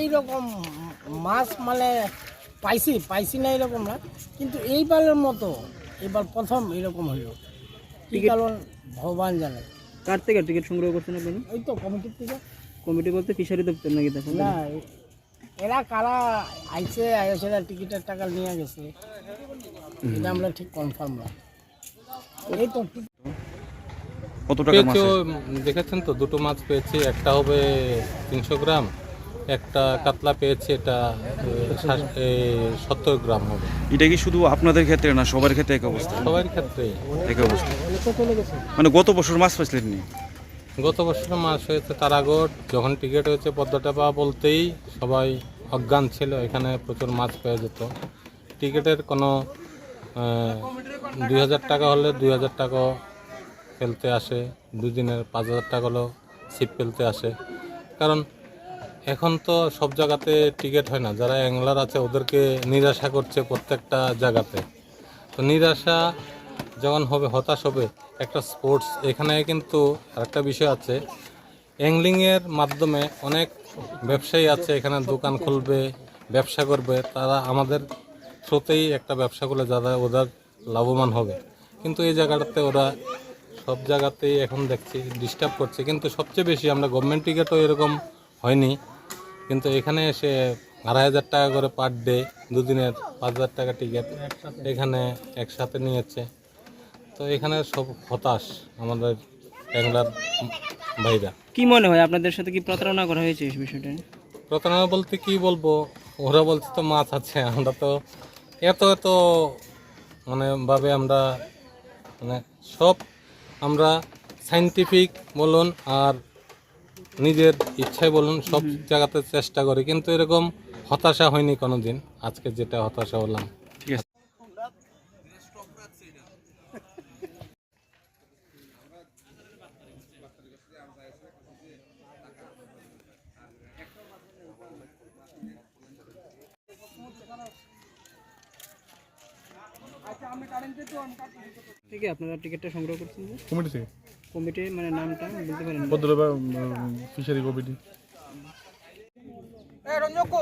এইরকম মাছ মানে পাইছি পাইছি না এরকম না। কিন্তু এইবারের মতো এবার প্রথম এরকম হইল। কি কারণ? ভগবান জানে। কার থেকে টিকিট সংগ্রহ করছেন আপনারা ওই তো কমিটির থেকে। কমিটি বলতে ফিশারি দপ্তর নাকি তখন না এরা কারা আইছে আইসেরা টিকিটের টাকা নিয়ে গেছে। এটা আমরা ঠিক কনফার্ম না। এই তো কত টাকা মাছ দেখেছেন তো দুটো মাছ পেয়েছি একটা হবে তিনশো গ্রাম একটা কাতলা পেয়েছি এটা সত্তর গ্রাম হবে। এটা কি শুধু আপনাদের ক্ষেত্রে না সবার ক্ষেত্রে এক অবস্থা? সবার ক্ষেত্রেই। এক অবস্থা। মানে গত বছর মাছ পাইছিলেন নি গত বছর মাস হয়েছে তারাগড় যখন টিকিট হয়েছে পদ্মটাপা বলতেই সবাই অজ্ঞান ছিল এখানে প্রচুর মাছ পেয়ে যেত। টিকিটের কোনো দুই হাজার টাকা হলে দুই হাজার টাকা ফেলতে আসে দুদিনের পাঁচ হাজার টাকা হলেও ছিপ ফেলতে আসে। কারণ এখন তো সব জায়গাতে টিকিট হয় না। যারা অ্যাংলার আছে, ওদেরকে নিরাশা করছে প্রত্যেকটা জায়গাতে। তো নিরাশা যখন হবে, হতাশ হবে, একটা স্পোর্টস, এখানে কিন্তু আরেকটা বিষয় আছে। অ্যাংলিংয়ের মাধ্যমে অনেক ব্যবসায়ী আছে, এখানে দোকান খুলবে, ব্যবসা করবে। তারা আমাদের থ্রোতেই একটা ব্যবসা করলে যারা ওদের লাভবান হবে। কিন্তু এই জায়গাটাতে ওরা সব জায়গাতেই এখন দেখছি, ডিস্টার্ব করছে। কিন্তু সবচেয়ে বেশি আমরা গভর্নমেন্ট টিকিটও এরকম হয়নি। কিন্তু এখানে এসে আড়াই হাজার টাকা করে পার ডে দুদিনের পাঁচ হাজার টাকা টিকিট এখানে একসাথে নিয়েছে। তো এখানে সব হতাশ আমাদের ট্যাংলার ভাইরা। কি মনে হয় আপনাদের সাথে কি প্রতারণা করা হয়েছে এই বিষয়টা প্রতারণা বলতে কি বলব? ওরা বলছে তো মাছ আছে আমরা তো এত এত মানে ভাবে আমরা মানে সব আমরা সাইন্টিফিক বলুন আর নিজের ইচ্ছায় বলুন সব জায়গাতে চেষ্টা করি কিন্তু এরকম হতাশা হয়নি কোনো দিন আজকে যেটা হতাশা হলাম। আছে আপনারা টিকিটটা সংগ্রহ করছেন কমিটি থেকে? কমিটি মানে নামটা বলতে পারেন ভদ্রবা ফিশারি কমিটি। রঞ্জক